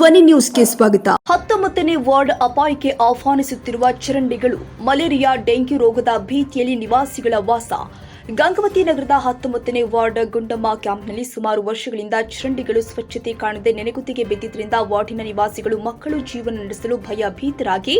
ಧ್ವನಿ ನ್ಯೂಸ್ಗೆ ಸ್ವಾಗತ. ಹತ್ತೊಂಬತ್ತನೇ ವಾರ್ಡ್ ಅಪಾಯಕ್ಕೆ ಆಹ್ವಾನಿಸುತ್ತಿರುವ ಚರಂಡಿಗಳು ಮಲೇರಿಯಾ ಡೆಂಗ್ಯೂ ರೋಗದ ಭೀತಿಯಲ್ಲಿ ನಿವಾಸಿಗಳ ವಾಸ. ಗಂಗವತಿ ನಗರದ ಹತ್ತೊಂಬತ್ತನೇ ವಾರ್ಡ್ ಗುಂಡಮ್ಮ ಕ್ಯಾಂಪ್ನಲ್ಲಿ ಸುಮಾರು ವರ್ಷಗಳಿಂದ ಚರಂಡಿಗಳು ಸ್ವಚ್ಛತೆ ಕಾಣದೆ ನೆನೆಗುತ್ತಿಗೆ ಬಿದ್ದಿದ್ದರಿಂದ ವಾರ್ಡಿನ ನಿವಾಸಿಗಳು ಮಕ್ಕಳು ಜೀವನ ನಡೆಸಲು ಭಯಭೀತರಾಗಿ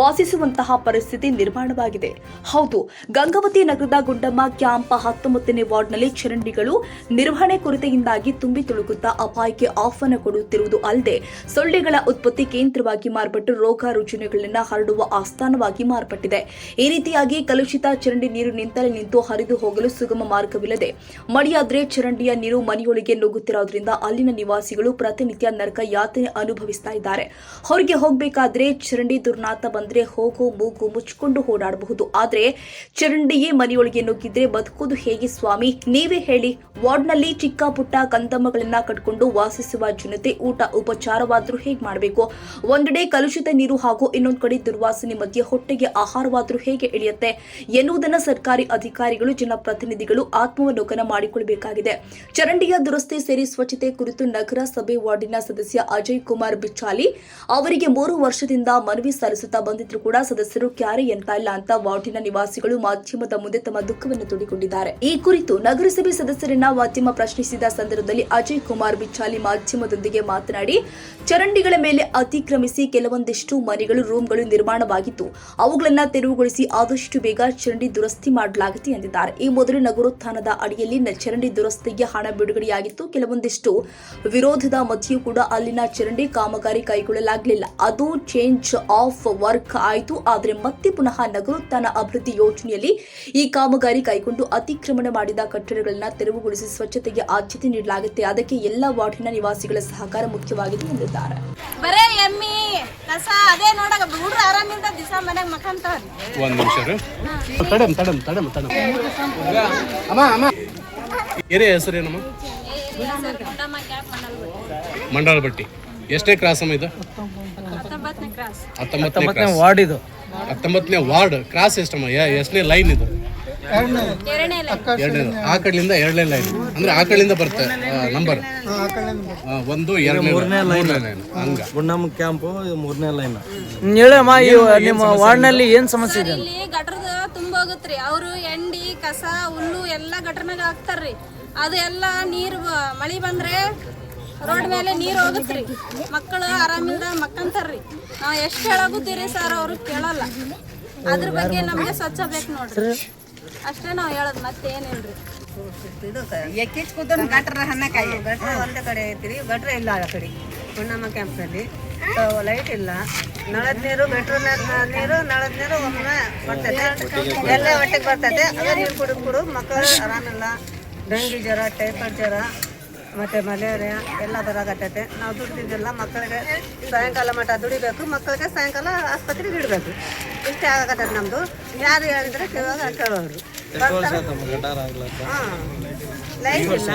ವಾಸಿಸುವಂತಹ ಪರಿಸ್ಥಿತಿ ನಿರ್ಮಾಣವಾಗಿದೆ. ಹೌದು, ಗಂಗಾವತಿ ನಗರದ ಗುಂಡಮ್ಮ ಕ್ಯಾಂಪ್ ಹತ್ತೊಂಬತ್ತನೇ ವಾರ್ಡ್ನಲ್ಲಿ ಚರಂಡಿಗಳು ನಿರ್ವಹಣೆ ಕೊರತೆಯಿಂದಾಗಿ ತುಂಬಿ ತುಳುಕುತ್ತಾ ಅಪಾಯಕ್ಕೆ ಆಹ್ವಾನ ಕೊಡುತ್ತಿರುವುದು ಅಲ್ಲದೆ, ಸೊಳ್ಳೆಗಳ ಉತ್ಪತ್ತಿ ಕೇಂದ್ರವಾಗಿ ಮಾರ್ಪಟ್ಟು ರೋಗ ರುಜಿನಗಳನ್ನು ಹರಡುವ ಆಸ್ಥಾನವಾಗಿ ಮಾರ್ಪಟ್ಟಿದೆ. ಈ ರೀತಿಯಾಗಿ ಕಲುಷಿತ ಚರಂಡಿ ನೀರು ನಿಂತಲೇ ನಿಂತು ಹರಿದು ಹೋಗಲು ಸುಗಮ ಮಾರ್ಗವಿಲ್ಲದೆ ಮಳೆಯಾದ್ರೆ ಚರಂಡಿಯ ನೀರು ಮನೆಯೊಳಗೆ ನುಗ್ಗುತ್ತಿರೋದ್ರಿಂದ ಅಲ್ಲಿನ ನಿವಾಸಿಗಳು ಪ್ರತಿನಿತ್ಯ ನರಕ ಯಾತನೆ ಅನುಭವಿಸ್ತಾ ಇದ್ದಾರೆ. ಹೊರಗೆ ಹೋಗಬೇಕಾದ್ರೆ ಚರಂಡಿ ದುರ್ನಾತ ಬಂದ್ರೆ ಹೋಗು, ಮೂಗು ಮುಚ್ಚಿಕೊಂಡು ಓಡಾಡಬಹುದು. ಆದ್ರೆ ಚರಂಡಿಯೇ ಮನೆಯೊಳಗೆ ನುಗ್ಗಿದ್ರೆ ಬದುಕೋದು ಹೇಗೆ ಸ್ವಾಮಿ? ನೀವೇ ಹೇಳಿ. ವಾರ್ಡ್ನಲ್ಲಿ ಚಿಕ್ಕ ಪುಟ್ಟ ಕಂದಮ್ಮಗಳನ್ನ ಕಟ್ಕೊಂಡು ವಾಸಿಸುವ ಜನತೆ ಊಟ, ಉಪಚಾರವಾದ್ರೂ ಹೇಗೆ ಮಾಡಬೇಕು? ಒಂದೆಡೆ ಕಲುಷಿತ ನೀರು ಹಾಗೂ ಇನ್ನೊಂದು ಕಡೆ ದುರ್ವಾಸನೆ ಮಧ್ಯೆ ಹೊಟ್ಟೆಗೆ ಆಹಾರವಾದ್ರೂ ಹೇಗೆ ಇಳಿಯುತ್ತೆ ಎನ್ನುವುದನ್ನು ಸರ್ಕಾರಿ ಅಧಿಕಾರಿಗಳು ಜನಪ್ರತಿನಿಧಿಗಳು ಆತ್ಮವಲೋಕನ ಮಾಡಿಕೊಳ್ಳಬೇಕಾಗಿದೆ ಚರಂಡಿಯ ದುರಸ್ತಿ ಸೇರಿ ಸ್ವಚ್ಛತೆ ಕುರಿತು ನಗರಸಭೆ ವಾರ್ಡಿನ ಸದಸ್ಯ ಅಜಯ್ ಕುಮಾರ್ ಬಿಚ್ಚಾಲಿ, ಅವರಿಗೆ ಮೂರು ವರ್ಷದಿಂದ ಮನವಿ ಸಲ್ಲಿಸುತ್ತಾ ಬಂದಿದ್ರು ಕೂಡ ಸದಸ್ಯರು ಕ್ಯಾರೆ ಎಂತ ಇಲ್ಲ ಅಂತ ವಾರ್ಡಿನ ನಿವಾಸಿಗಳು ಮಾಧ್ಯಮದ ಮುಂದೆ ತಮ್ಮ ದುಃಖವನ್ನು ತೋಡಿಕೊಂಡಿದ್ದಾರೆ ಈ ಕುರಿತು ನಗರಸಭೆ ಸದಸ್ಯರನ್ನ ಮಾಧ್ಯಮ ಪ್ರಶ್ನಿಸಿದ ಸಂದರ್ಭದಲ್ಲಿ ಅಜಯ್ ಕುಮಾರ್ ಬಿಚ್ಚಾಲಿ ಮಾಧ್ಯಮದೊಂದಿಗೆ ಮಾತನಾಡಿ, ಚರಂಡಿಗಳ ಮೇಲೆ ಅತಿಕ್ರಮಿಸಿ ಕೆಲವೊಂದಿಷ್ಟು ಮನೆಗಳು, ರೂಮ್ಗಳು ನಿರ್ಮಾಣವಾಗಿತ್ತು. ಅವುಗಳನ್ನ ತೆರವುಗೊಳಿಸಿ ಆದಷ್ಟು ಬೇಗ ಚರಂಡಿ ದುರಸ್ತಿ ಮಾಡಲಾಗಿದೆ ಎಂದಿದ್ದಾರೆ. ಈ ಮೊದಲು ನಗರೋತ್ಥಾನದ ಅಡಿಯಲ್ಲಿ ಚರಂಡಿ ದುರಸ್ತಿಗೆ ಹಣ ಬಿಡುಗಡೆಯಾಗಿತ್ತು. ಕೆಲವೊಂದಿಷ್ಟು ವಿರೋಧದ ಮಧ್ಯೆಯೂ ಕೂಡ ಅಲ್ಲಿನ ಚರಂಡಿ ಕಾಮಗಾರಿ ಕೈಗೊಳ್ಳಲಾಗಲಿಲ್ಲ. ಅದು ಚೇಂಜ್ ಆಫ್ ವರ್ಕ್ ಆಯಿತು. ಆದರೆ ಮತ್ತೆ ಪುನಃ ನಗರೋತ್ಥಾನ ಅಭಿವೃದ್ಧಿ ಯೋಜನೆಯಲ್ಲಿ ಈ ಕಾಮಗಾರಿ ಕೈಗೊಂಡು ಅತಿಕ್ರಮಣ ಮಾಡಿದ ಕಟ್ಟಡಗಳನ್ನು ತೆರವುಗೊಳಿಸಿ ಸ್ವಚ್ಛತೆಗೆ ಆದ್ಯತೆ ನೀಡಲಾಗುತ್ತೆ. ಅದಕ್ಕೆ ಎಲ್ಲ ವಾರ್ಡಿನ ನಿವಾಸಿಗಳ ಸಹಕಾರ ಮುಖ್ಯವಾಗಿದೆ ಎಂದಿದ್ದಾರೆ. ಕಸ ಅದೇ ನೋಡಕ ಹುಡ್ರು ಆರಾಮಿಂದ ದಿವಸ ಮನ್ಯಾಗ ಮಕ್ಕಂತಾವ್ರಿ ಒಂದ್ ನಿಮಿಷ ರೀ ತಡಮ್ ತಡಮ್ ತಡಮ್ ತಡಮ್ ಅಮ್ಮ ಅಮ್ಮ. ಏರಿಯಾ ಹೆಸರೇನಮ್ಮ ಮಂಡಾಳ ಬಟ್ಟಿ ಎಷ್ಟನೇ ಕ್ರಾಸ್ ಅಮ್ಮ ಇದು? ಹತ್ತೊಂಬತ್ತನೇ ವಾರ್ಡ್ ಇದು. ಹತ್ತೊಂಬತ್ತನೇ ವಾರ್ಡ್. ಕ್ರಾಸ್ ಎಷ್ಟಮ್ಮ? ಯಾ- ಎಷ್ಟನೇ ಲೈನ್ ಇದು? ಆ ಕಡೆಯಿಂದ ಎರಡನೇ ಲೈನ್ ಅಂದ್ರೆ ಆ ಕಡೆಯಿಂದ ಬರುತ್ತೆ ನಂಬರ್ ಒಂದು ಎರಡನೇ ಮೂರನೇ ಲೈನ್ ಹಂಗ. ಗುಂಡಮ್ಮ ಕ್ಯಾಂಪ್ ಮೂರನೇ ಲೈನ್ ಹೇಳಮ್ಮ ಈ ನಿಮ್ಮ ವಾರ್ಡ್ನಲ್ಲಿ ಏನು ಸಮಸ್ಯೆ ಇದೆ? ಇಲ್ಲಿ ಗಟ್ರದ ತುಂಬ ಹೋಗುತ್ರಿ. ಅವರು ಎಂಡಿ ಕಸ ಹುಲ್ಲು ಎಲ್ಲ ಗಟ್ರನಾಗ ಹಾಕ್ತಾರ್ರಿ. ಅದು ಎಲ್ಲ ನೀರು ಮಳೆ ಬಂದ್ರೆ ರೋಡ್ ಮೇಲೆ ನೀರು ಹೋಗುತ್ರಿ. ಮಕ್ಕಳು ಆರಾಮಿಲ್ದ ಮಕ್ಕಂತಾರ್ರಿ. ನಾವು ಎಷ್ಟು ಹೇಳಾಗುತ್ತೀರಿ ಸರ್ ಅವರು ಕೇಳಲ್ಲ. ಅದ್ರ ಬಗ್ಗೆ ನಮಗೆ ಸ್ವಚ್ಛ ಬೇಕು ನೋಡ್ರಿ. ಅಷ್ಟೇ ನಾವು ಹೇಳೋದು ಮತ್ತೇನಿಲ್ರಿ ಎಕ್ಕಿಚ್ಕುದನ್ನು ಗಟ್ರ ಹನ್ನಕಾಯಿ ಗಟ್ರ ಒಂದೇ ಕಡೆ ಐತ್ರಿ ಗಟ್ರ ಇಲ್ಲ ಆ ಕಡೆ. ಪುಣ್ಣಮ್ಮ ಕ್ಯಾಂಪ್ನಲ್ಲಿ ಲೈಟ್ ಇಲ್ಲ. ನಳದ ನೀರು ಮೆಟ್ರೋ ನೀರು, ನಳದ ನೀರು ಒಮ್ಮೆ ಬರ್ತೈತೆ ಎಲ್ಲ ಹೊಟ್ಟೆಗೆ ಬರ್ತೈತೆ ಅದೇ ನೀರು ಕುಡಿದು ಕುಡು ಮಕ್ಕಳು ಆರಾಮಿಲ್ಲ. ಡೆಂಗಿ ಜ್ವರ, ಟೈಫಾಯ್ಡ್ ಜ್ವರ. ಮತ್ತು ಮಲೇರಿಯಾ ಎಲ್ಲ ಬರಾಗತ್ತೈತೆ ನಾವು ದುಡ್ದಿದ್ದಿಲ್ಲ ಮಕ್ಕಳಿಗೆ ಸಾಯಂಕಾಲ ಮಠ ದುಡಿಬೇಕು ಮಕ್ಕಳಿಗೆ ಸಾಯಂಕಾಲ ಆಸ್ಪತ್ರೆಗೆ ಇಡಬೇಕು. ಇಷ್ಟೇ ಆಗತ್ತೆ ನಮ್ಮದು ಯಾರು ಹೇಳಿದ್ರೆ ಕೇಳುವಾಗ ಕೇಳೋರು. ಹಾಂ. ಲೈಟ್ ಇಲ್ಲ.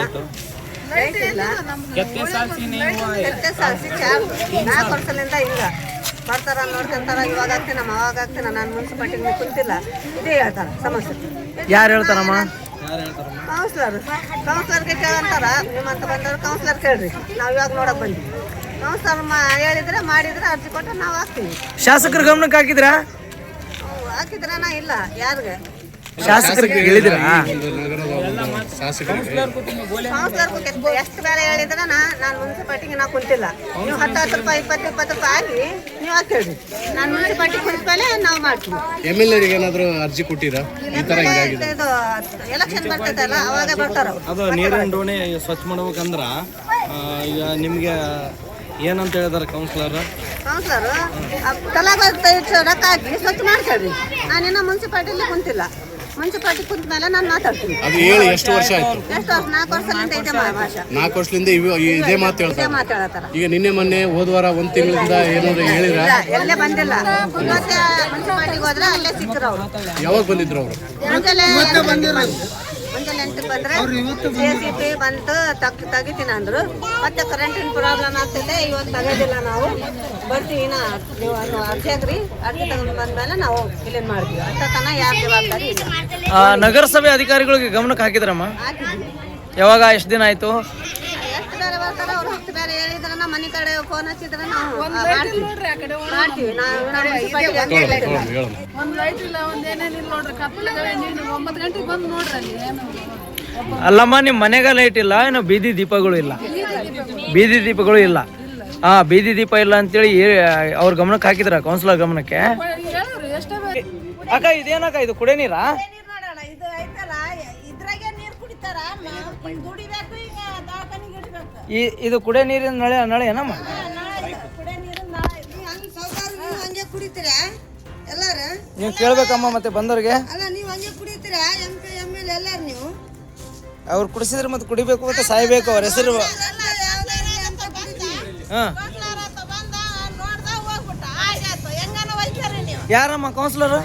ಲೈಟ್ ಇಲ್ಲ. ಕೆತ್ತೆ ಸಾಲ್ಸಿ ಚಾರ್ ನಾಲ್ಕು ವರ್ಷದಿಂದ ಇಲ್ಲ. ಬರ್ತಾರ ನೋಡ್ಕೊಂತಾರ ಇವಾಗ ಆಗ್ತೀನ ಅವಾಗ ಆಗ್ತೀನ. ನಾನು ಮುನ್ಸಿಪಾಲ್ಟಿ ಕುಂತಿಲ್ಲ. ಇದೇ ಹೇಳ್ತಾರ ಸಮಸ್ಯೆ. ಯಾರು ಹೇಳ್ತಾರಮ್ಮ? ಕೌನ್ಸಿಲರ್ ಕೌನ್ಸ್ಲರ್ಗೆ ಕೇಳಂತಾರ ನಿಮ್ಮಂತ ಬಂದವ್ರು ಕೌನ್ಸ್ಲರ್ ಕೇಳ್ರಿ. ನಾವು ಇವಾಗ ನೋಡಕ್ ಬಂದ್ವಿ. ಕೌನ್ಸ್ಲರ್ ಮಾ ಹೇಳಿದ್ರೆ ಮಾಡಿದ್ರೆ ಅರ್ಜಿ ಕೊಟ್ಟರೆ ನಾವು ಹಾಕ್ತೀವಿ. ಶಾಸಕರ ಗಮನಕ್ಕೆ ಹಾಕಿದ್ರಾ? ಹಾಕಿದ್ರ ಹಾಕಿದ್ರನ ಇಲ್ಲ. ಯಾರಿಗೆ? ಶಾಸಕರಿಗೆ ಹೇಳಿದ್ರಾ? ಶಾಸಕರಿಗೆ ಕೌನ್ಸಿಲರ್ ಎಷ್ಟು ಬೇರೆ ಹೇಳಿದ್ರೆ ನಾನು ಮುನ್ಸಿಪಾಲ್ಟಿಗೆ ನಾ ಕುಂತಿಲ್ಲ. ನೀವು ಹತ್ತು ಹತ್ತು ರೂಪಾಯಿ ಇಪ್ಪತ್ತು ಇಪ್ಪತ್ತು ರೂಪಾಯಿ ಹಾಕಿ ನೀವು ಹಾಕೇಳ್ರಿ ನಾನು ಮುನ್ಸಿಪಾಲ್ಟಿ ಕುಂತ ಮೇಲೆ ನಾವು ಮಾಡ್ತೀವಿ. ಎಂ ಎಲ್ ಎರಿಗೆ ಏನಾದ್ರು ಅರ್ಜಿ ಕೊಟ್ಟಿರಾ? ಈ ತರ ಹಿಂಗಾಗಿದೆ ಇದು ಎಲೆಕ್ಷನ್ ಬರ್ತೈತಲ್ಲ ಅವಾಗ ಬರ್ತಾರ. ಅದು ನೀರಿನ ಡೋಣಿ ಸ್ವಚ್ಛ ಮಾಡ್ಬೇಕಂದ್ರ ಈಗ ನಿಮಗೆ ಏನಂತ ಹೇಳಿದಾರೆ ಕೌನ್ಸಿಲರ್ ಕೌನ್ಸಿಲರ್ ತಲಾಗ ರೊಕ್ಕ ಹಾಕಿ ಸ್ವಚ್ಛ ಮಾಡ್ಕೊಳ್ರಿ. ನಾನಿನ್ನ ಮುನ್ಸಿಪಾಲ್ಟಿಲಿ ಕುಂತಿಲ್ಲ. ಮುನ್ಸಿಪಾಲ್ಟಿ ಕುಂತ ಮೇಲೆ ನಾನು ಮಾತಾಡ್ತೀನಿ. ಅದು ಹೇಳಿ ಎಷ್ಟು ವರ್ಷ ಆಯ್ತು? ಎಷ್ಟು ವರ್ಷ? ನಾಲ್ಕು ವರ್ಷದಿಂದ ಇದೆ ಮಾ- ಭಾಷೆ ನಾಲ್ಕು ವರ್ಷದಿಂದ ಇವ ಇದೇ ಮಾತು ಇದೇ ಹೇಳ್ತಾರೆ ಮಾತಾಡತ್ತಾರ ಈಗ ನಿನ್ನೆ ಮೊನ್ನೆ ಹೋದ ವಾರ ಒಂದ್ ತಿಂಗಳಿಂದ ಏನಾದ್ರು ಹೇಳಿದ್ರ ಇಲ್ಲ ಎಲ್ಲೇ ಬಂದಿಲ್ಲ. ಮತ್ತೆ ಮುನ್ಸಿಪಾಲ್ಟಿಗೆ ಹೋದ್ರೆ ಅಲ್ಲೇ ಸಿಕ್ಕರು ಅವರು ಯಾವಾಗ ಬಂದಿದ್ರು ಅವರು? ಮುಂಜಾನೆ ಎಂಟಕ್ಕೆ ಬಂದ್ರೆ ಸಿ ಸಿ ಪಿ ಬಂತು ತಗ್ ತೆಗಿತೀನಿ ಅಂದರು. ಮತ್ತೆ ಕರೆಂಟಿನ ಪ್ರಾಬ್ಲಮ್ ಆಗ್ತಿದೆ ಇವತ್ತು ತೆಗೋದಿಲ್ಲ ನಾವು. ಬರ್ತೀವಿ ನಾ ನೀವು ಅರ್ಜಿ ಹಾಕ್ರಿ ಅರ್ಜಿ ತಗೊಂಡು ಬಂದ್ಮೇಲೆ ನಾವು ಕ್ಲೀನ್ ಮಾಡ್ತೀವಿ. ಅಂತ ತನ ಯಾರು ಜವಾಬ್ದಾರಿ ಇಲ್ಲ. ನಗರಸಭೆ ಅಧಿಕಾರಿಗಳಿಗೆ ಗಮನಕ್ಕೆ ಹಾಕಿದ್ರಮ್ಮ? ಯಾವಾಗ? ಎಷ್ಟು ದಿನ ಆಯ್ತು ಎಷ್ಟು ಬೇರೆ ಬರ್ತಾರೋ ಅವ್ರು ಹತ್ತು ಬೇರೆ ಹೇಳಿದ್ರೆ ನಮ್ಮ ಮನೆ ಕಡೆ ಫೋನ್ ಹಚ್ಚಿದ್ರೆ ನಾವು ಮಾಡ್ತೀವಿ. ಅಲ್ಲಮ್ಮ ನಿಮ್ಮ ಮನೆಗ ಲೈಟ್ ಇಲ್ಲ ಏನು ಬೀದಿ ದೀಪಗಳು ಇಲ್ಲ. ಬೀದಿ ದೀಪಗಳು ಇಲ್ಲ. ಹಾ ಬೀದಿ ದೀಪ ಇಲ್ಲ ಅಂತೇಳಿ ಅವ್ರ ಗಮನಕ್ಕೆ ಹಾಕಿದ್ರ ಕೌನ್ಸಿಲರ್ ಗಮನಕ್ಕೆ? ಅಕ್ಕ ಇದೇನಕ್ಕ ಇದು ಕುಡಿಯ ನೀರಾ? ಈ ಇದು ಕುಡಿಯ ನೀರಿನ ನಳೆ ನಳೆ ಏನಮ್ಮ? ನೀವು ಹಂಗೆ ಕುಡಿತೀರಾ? ಎಲ್ಲಾರು? ನೀವು ಕೇಳ್ಬೇಕಮ್ಮ ಮತ್ತೆ ಬಂದವ್ರಿಗೆ. ಅವ್ರು ಕುಡಿಸಿದ್ರೆ ಮತ್ತೆ ಕುಡಿಬೇಕು ಮತ್ತೆ ಸಾಯ್ಬೇಕು ಅವ್ರ ಹೆಸರು. ಹಾಂ. ಬಂದ ನೋಡ್ದ ಹೋಗ್ಬಿಟ್ಟ. ಆಯ್ತಾಯ್ತು ಹೆಂಗನ ಒಯ್ತಾರಿ ನೀವು? ಯಾರಮ್ಮ ಕೌನ್ಸಿಲರ್?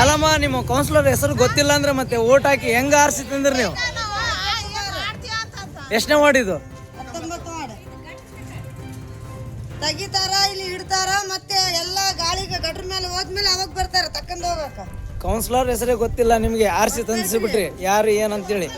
ಅಲ್ಲಮ್ಮ ನಿಮ್ಮ ಕೌನ್ಸಿಲರ್ ಹೆಸರು ಗೊತ್ತಿಲ್ಲ ಅಂದ್ರೆ ಮತ್ತೆ ಓಟ್ ಹಾಕಿ ಹೆಂಗ ಆರಿಸಿ ತಂದ್ರಿ ನೀವು ನಾವು ಆ, ಏನ್ ಮಾಡ್ತೀಯ ಅಂತ ಎಷ್ಟನೇ ಮಾಡಿದ್ದು? ಹತ್ತೊಂಬತ್ತು ವಾರ್ಡ್ ತೆಗಿತಾರ ಇಲ್ಲಿ ಇಡ್ತಾರ ಮತ್ತೆ ಎಲ್ಲ ಗಾಳಿಗೆ ಗಟ್ರ ಮೇಲೆ ಹೋದ್ಮೇಲೆ ಅವಾಗ ಬರ್ತಾರ ತಕ್ಕಂದ್ ಹೋಗಕ್ಕ ಕೌನ್ಸಿಲರ್ ಹೆಸರೇ ಗೊತ್ತಿಲ್ಲ ನಿಮ್ಗೆ. ಆರ್ಸಿ ತಂದಿಸಿ ಬಿಟ್ರಿ. ಯಾರು ಏನಂತೇಳಿ